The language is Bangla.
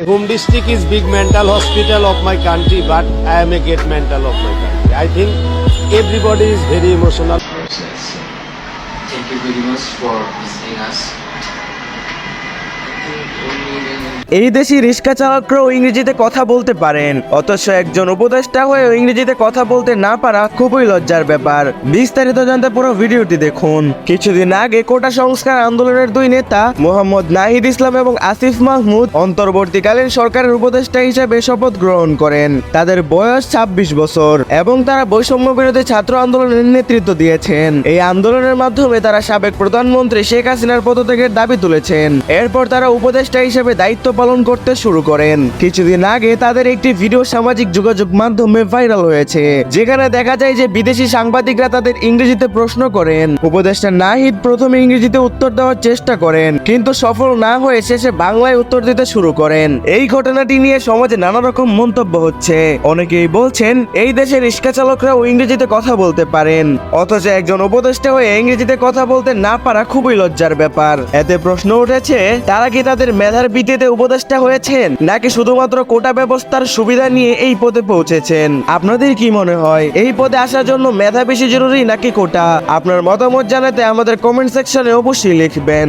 Home district is big mental hospital of my country, but I am a great mental of my country. I think everybody is very emotional. Thank you very much for visiting us. এই দেশি রিক্সা চালকরাও ইংরেজিতে কথা বলতে পারেন। অথচ একজন উপদেষ্টা হয়ে ইংরেজিতে কথা বলতে না পারা খুবই লজ্জার ব্যাপার। বিস্তারিত জানতে পুরো ভিডিওটি দেখুন। কিছুদিন আগে কোটা সংস্কার আন্দোলনের দুই নেতা, মোহাম্মদ নাহিদ ইসলাম এবং আসিফ মাহমুদ, অন্তর্বর্তীকালীন সরকারের উপদেষ্টা হিসেবে শপথ গ্রহণ করেন। তাদের বয়স ২৬ বছর এবং তারা বৈষম্য বিরোধী ছাত্র আন্দোলনের নেতৃত্ব দিয়েছেন। এই আন্দোলনের মাধ্যমে তারা সাবেক প্রধানমন্ত্রী শেখ হাসিনার পদত্যাগের দাবি তুলেছেন। এরপর তারা উপদেষ্টা হিসেবে দায়িত্ব পালন করতে শুরু করেন। কিছুদিন আগে তাদের একটি ভিডিও সামাজিক যোগাযোগ মাধ্যমে ভাইরাল হয়েছে, যেখানে দেখা যায় যে বিদেশি সাংবাদিকরা তাদের ইংরেজিতে প্রশ্ন করেন। উপদেষ্টা নাহিদ প্রথমে ইংরেজিতে উত্তর দেওয়ার চেষ্টা করেন, কিন্তু সফল না হয়ে শেষে বাংলায় উত্তর দিতে শুরু করেন। এই ঘটনাটি নিয়ে সমাজে নানা রকম মন্তব্য হচ্ছে। অনেকেই বলছেন, এই দেশের রিক্সা চালকরাও ইংরেজিতে কথা বলতে পারেন, অথচ একজন উপদেষ্টা হয়ে ইংরেজিতে কথা বলতে না পারা খুবই লজ্জার ব্যাপার। এতে প্রশ্ন উঠেছে, তারা কি তাদের মেধার ভিত্তিতে উপদেষ্টা হয়েছেন, নাকি শুধুমাত্র কোটা ব্যবস্থার সুবিধা নিয়ে এই পদে পৌঁছেছেন? আপনাদের কি মনে হয়? এই পদে আসার জন্য মেধা বেশি জরুরি নাকি কোটা? আপনার মতামত জানাতে আমাদের কমেন্ট সেকশনে অবশ্যই লিখবেন।